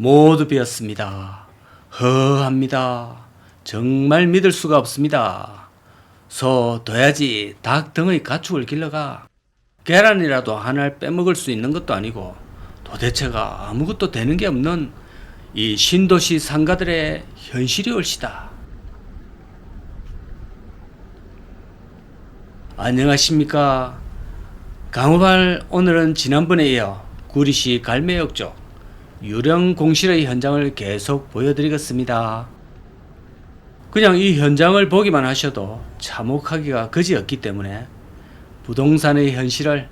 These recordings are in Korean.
모두 비었습니다. 허합니다. 정말 믿을 수가 없습니다. 소 둬야지 닭 등의 가축을 길러가 계란이라도 하나를 빼먹을 수 있는 것도 아니고 도대체가 아무것도 되는 게 없는 이 신도시 상가들의 현실이 올시다. 안녕하십니까. 강호발 오늘은 지난번에 이어 구리시 갈매역 쪽 유령 공실의 현장을 계속 보여드리겠습니다. 그냥 이 현장을 보기만 하셔도 참혹하기가 그지없기 때문에 부동산의 현실을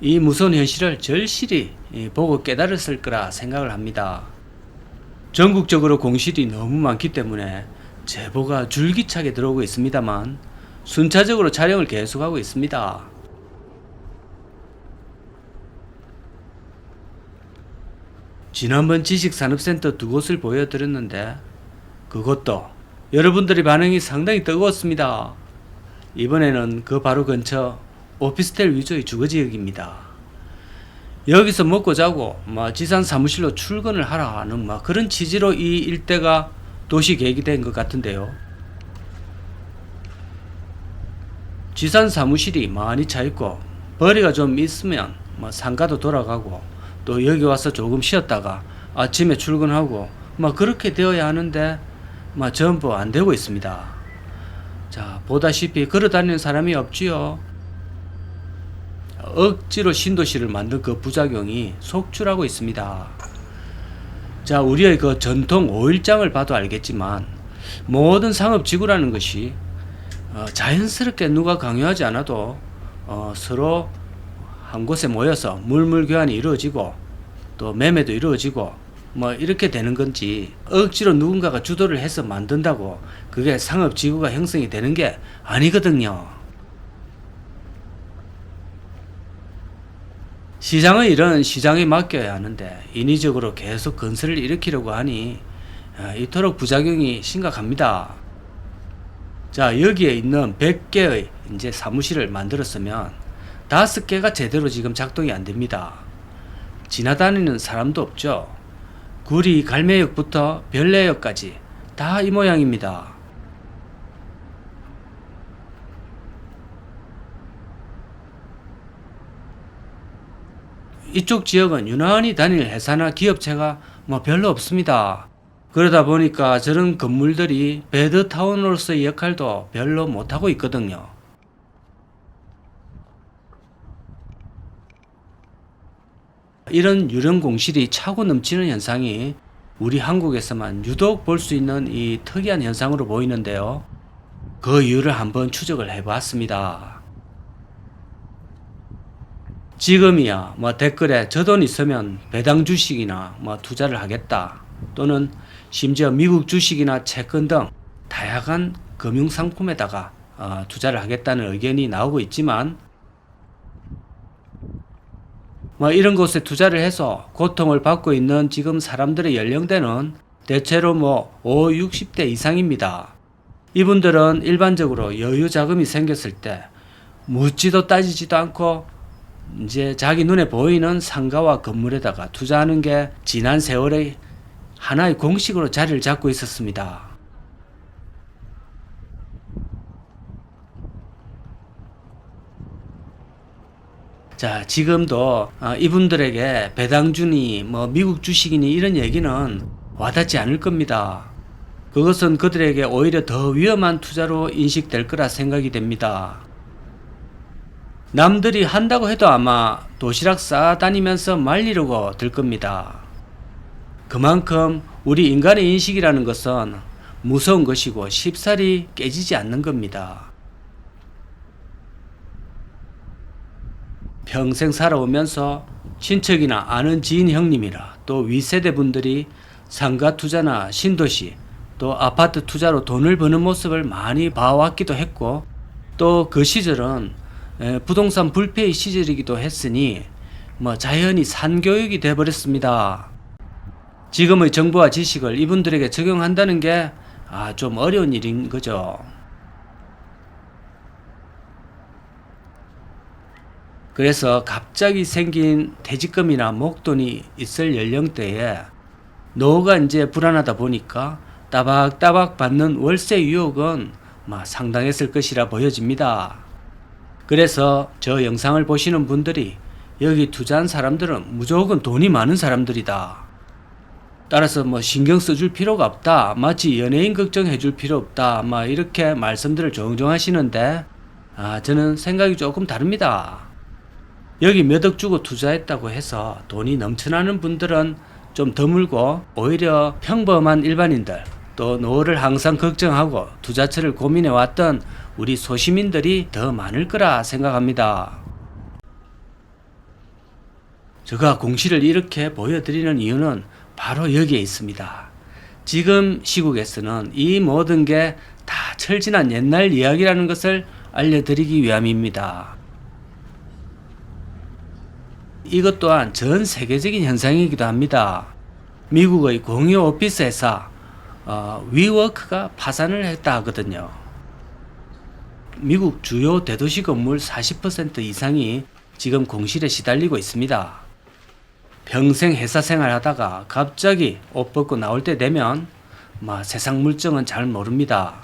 이 무서운 현실을 절실히 보고 깨달았을 거라 생각을 합니다. 전국적으로 공실이 너무 많기 때문에 제보가 줄기차게 들어오고 있습니다만 순차적으로 촬영을 계속하고 있습니다. 지난번 지식산업센터 두 곳을 보여드렸는데 그것도 여러분들의 반응이 상당히 뜨거웠습니다. 이번에는 그 바로 근처 오피스텔 위주의 주거지역입니다. 여기서 먹고 자고 뭐 지산 사무실로 출근을 하라 하는 뭐 그런 취지로 이 일대가 도시 계획이 된 것 같은데요. 지산 사무실이 많이 차 있고 벌이가 좀 있으면 뭐 상가도 돌아가고 또 여기 와서 조금 쉬었다가 아침에 출근하고 뭐 그렇게 되어야 하는데 뭐 전부 안 되고 있습니다. 자 보다시피 걸어다니는 사람이 없지요. 억지로 신도시를 만든 그 부작용이 속출하고 있습니다. 자, 우리의 그 전통 5일장을 봐도 알겠지만 모든 상업지구라는 것이 어, 자연스럽게 누가 강요하지 않아도 어, 서로 한 곳에 모여서 물물 교환이 이루어지고 또 매매도 이루어지고 뭐 이렇게 되는 건지 억지로 누군가가 주도를 해서 만든다고 그게 상업 지구가 형성이 되는 게 아니거든요. 시장의 일은 시장에 맡겨야 하는데 인위적으로 계속 건설을 일으키려고 하니 아, 이토록 부작용이 심각합니다. 자, 여기에 있는 100개의 이제 사무실을 만들었으면 5개가 제대로 지금 작동이 안 됩니다. 지나다니는 사람도 없죠. 구리 갈매역부터 별내역까지 다 이 모양입니다. 이쪽 지역은 유난히 다닐 회사나 기업체가 뭐 별로 없습니다. 그러다 보니까 저런 건물들이 베드타운으로서의 역할도 별로 못하고 있거든요. 이런 유령 공실이 차고 넘치는 현상이 우리 한국에서만 유독 볼 수 있는 이 특이한 현상으로 보이는데요. 그 이유를 한번 추적을 해봤습니다. 지금이야 뭐 댓글에 저 돈 있으면 배당 주식이나 뭐 투자를 하겠다 또는 심지어 미국 주식이나 채권 등 다양한 금융 상품에다가 어, 투자를 하겠다는 의견이 나오고 있지만 뭐 이런 곳에 투자를 해서 고통을 받고 있는 지금 사람들의 연령대는 대체로 뭐 5, 60대 이상입니다. 이분들은 일반적으로 여유 자금이 생겼을 때 묻지도 따지지도 않고 이제 자기 눈에 보이는 상가와 건물에다가 투자하는 게 지난 세월의 하나의 공식으로 자리를 잡고 있었습니다. 자, 지금도 어, 이분들에게 배당주니 뭐 미국 주식이니 이런 얘기는 와닿지 않을 겁니다. 그것은 그들에게 오히려 더 위험한 투자로 인식될 거라 생각이 됩니다. 남들이 한다고 해도 아마 도시락 싸다니면서 말리려고 들 겁니다. 그만큼 우리 인간의 인식이라는 것은 무서운 것이고 쉽사리 깨지지 않는 겁니다. 평생 살아오면서 친척이나 아는 지인 형님이나 또 위세대 분들이 상가 투자나 신도시 또 아파트 투자로 돈을 버는 모습을 많이 봐왔기도 했고 또 그 시절은 부동산 불패의 시절이기도 했으니 뭐 자연히 산교육이 돼버렸습니다. 지금의 정보와 지식을 이분들에게 적용한다는 게 아, 좀 어려운 일인 거죠. 그래서 갑자기 생긴 퇴직금이나 목돈이 있을 연령대에 노후가 이제 불안하다 보니까 따박따박 받는 월세 유혹은 막 상당했을 것이라 보여집니다. 그래서 저 영상을 보시는 분들이 여기 투자한 사람들은 무조건 돈이 많은 사람들이다. 따라서 뭐 신경 써줄 필요가 없다. 마치 연예인 걱정해 줄 필요 없다. 막 이렇게 말씀들을 종종 하시는데, 아, 저는 생각이 조금 다릅니다. 여기 몇 억 주고 투자했다고 해서 돈이 넘쳐나는 분들은 좀 드물고, 오히려 평범한 일반인들, 또 노후를 항상 걱정하고 투자처를 고민해 왔던 우리 소시민들이 더 많을 거라 생각합니다. 제가 공시를 이렇게 보여드리는 이유는 바로 여기에 있습니다. 지금 시국에서는 이 모든 게 다 철진한 옛날 이야기라는 것을 알려드리기 위함입니다. 이것 또한 전 세계적인 현상이기도 합니다. 미국의 공유 오피스 회사 어, 위워크가 파산을 했다 하거든요. 미국 주요 대도시 건물 40% 이상이 지금 공실에 시달리고 있습니다. 평생 회사 생활 하다가 갑자기 옷 벗고 나올 때 되면 막 세상 물정은 잘 모릅니다.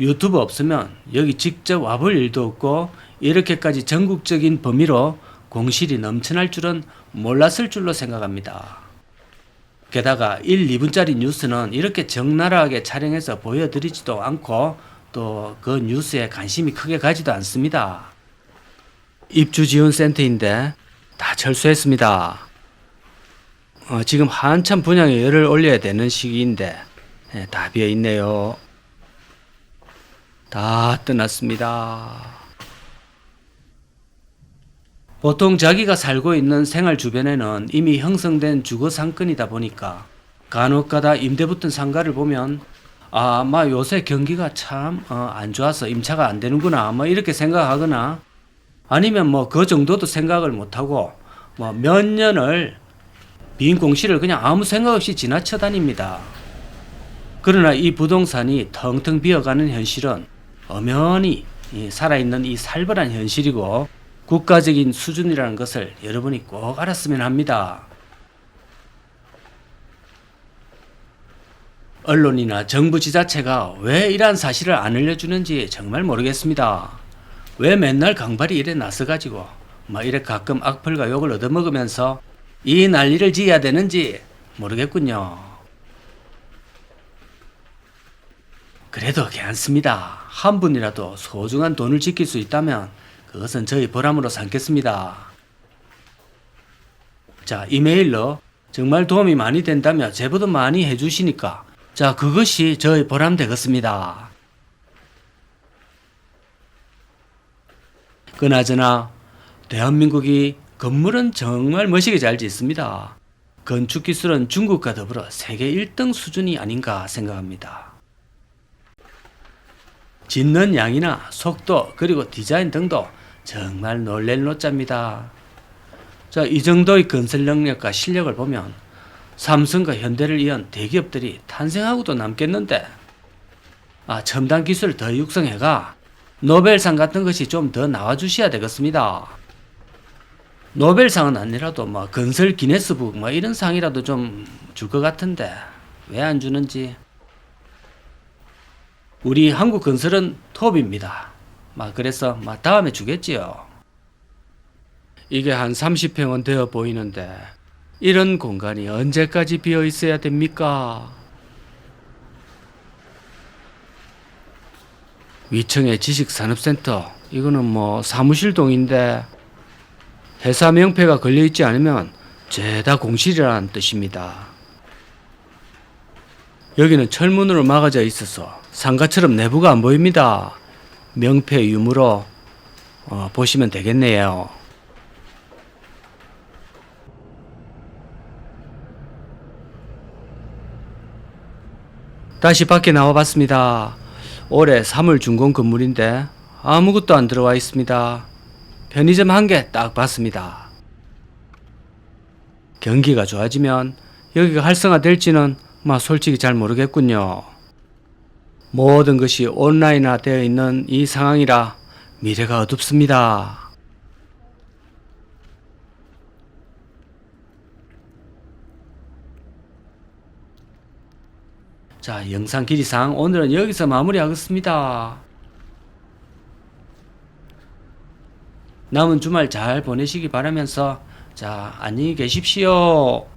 유튜브 없으면 여기 직접 와볼 일도 없고 이렇게까지 전국적인 범위로 공실이 넘쳐날 줄은 몰랐을 줄로 생각합니다. 게다가 1, 2분짜리 뉴스는 이렇게 적나라하게 촬영해서 보여드리지도 않고 또 그 뉴스에 관심이 크게 가지도 않습니다. 입주 지원 센터인데 다 철수했습니다. 어, 지금 한참 분양에 열을 올려야 되는 시기인데 예, 다 비어 있네요. 다 떠났습니다. 보통 자기가 살고 있는 생활 주변에는 이미 형성된 주거 상권이다 보니까 간혹가다 임대 붙은 상가를 보면 아, 마 요새 경기가 참안 좋아서 임차가 안 되는구나, 뭐 이렇게 생각하거나 아니면 뭐 그 정도도 생각을 못 하고 뭐 몇 년을 빈 공시를 그냥 아무 생각 없이 지나쳐 다닙니다. 그러나 이 부동산이 텅텅 비어가는 현실은 엄연히 이 살아있는 이 살벌한 현실이고 국가적인 수준이라는 것을 여러분이 꼭 알았으면 합니다. 언론이나 정부 지자체가 왜 이러한 사실을 안 알려주는지 정말 모르겠습니다. 왜 맨날 강발이 이래 나서가지고 막 이래 가끔 악플과 욕을 얻어먹으면서 이 난리를 지어야 되는지 모르겠군요. 그래도 괜찮습니다. 한 분이라도 소중한 돈을 지킬 수 있다면 그것은 저희 보람으로 삼겠습니다. 자, 이메일로 정말 도움이 많이 된다며 제보도 많이 해주시니까 자, 그것이 저희 보람 되겠습니다. 그나저나 대한민국이 건물은 정말 멋있게 잘 짓습니다. 건축 기술은 중국과 더불어 세계 1등 수준이 아닌가 생각합니다. 짓는 양이나 속도 그리고 디자인 등도 정말 놀랄 노자입니다. 자, 이 정도의 건설 능력과 실력을 보면 삼성과 현대를 이은 대기업들이 탄생하고도 남겠는데 아, 첨단 기술을 더 육성해가 노벨상 같은 것이 좀 더 나와주셔야 되겠습니다. 노벨상은 아니라도 뭐 건설 기네스북 뭐 이런 상이라도 좀 줄 것 같은데 왜 안 주는지 우리 한국 건설은 톱입니다. 막 그래서 막 다음에 주겠지요. 이게 한 30평은 되어 보이는데 이런 공간이 언제까지 비어 있어야 됩니까? 위층의 지식산업센터 이거는 뭐 사무실동인데 회사 명패가 걸려 있지 않으면 죄다 공실이라는 뜻입니다. 여기는 철문으로 막아져 있어서 상가처럼 내부가 안 보입니다. 명패 유무로 어, 보시면 되겠네요. 다시 밖에 나와 봤습니다. 올해 3월 준공 건물인데 아무것도 안 들어와 있습니다. 편의점 한 개 딱 봤습니다. 경기가 좋아지면 여기가 활성화될지는 막 솔직히 잘 모르겠군요. 모든 것이 온라인화되어 있는 이 상황이라 미래가 어둡습니다. 자, 영상 길이상 오늘은 여기서 마무리하겠습니다. 남은 주말 잘 보내시기 바라면서 자, 안녕히 계십시오.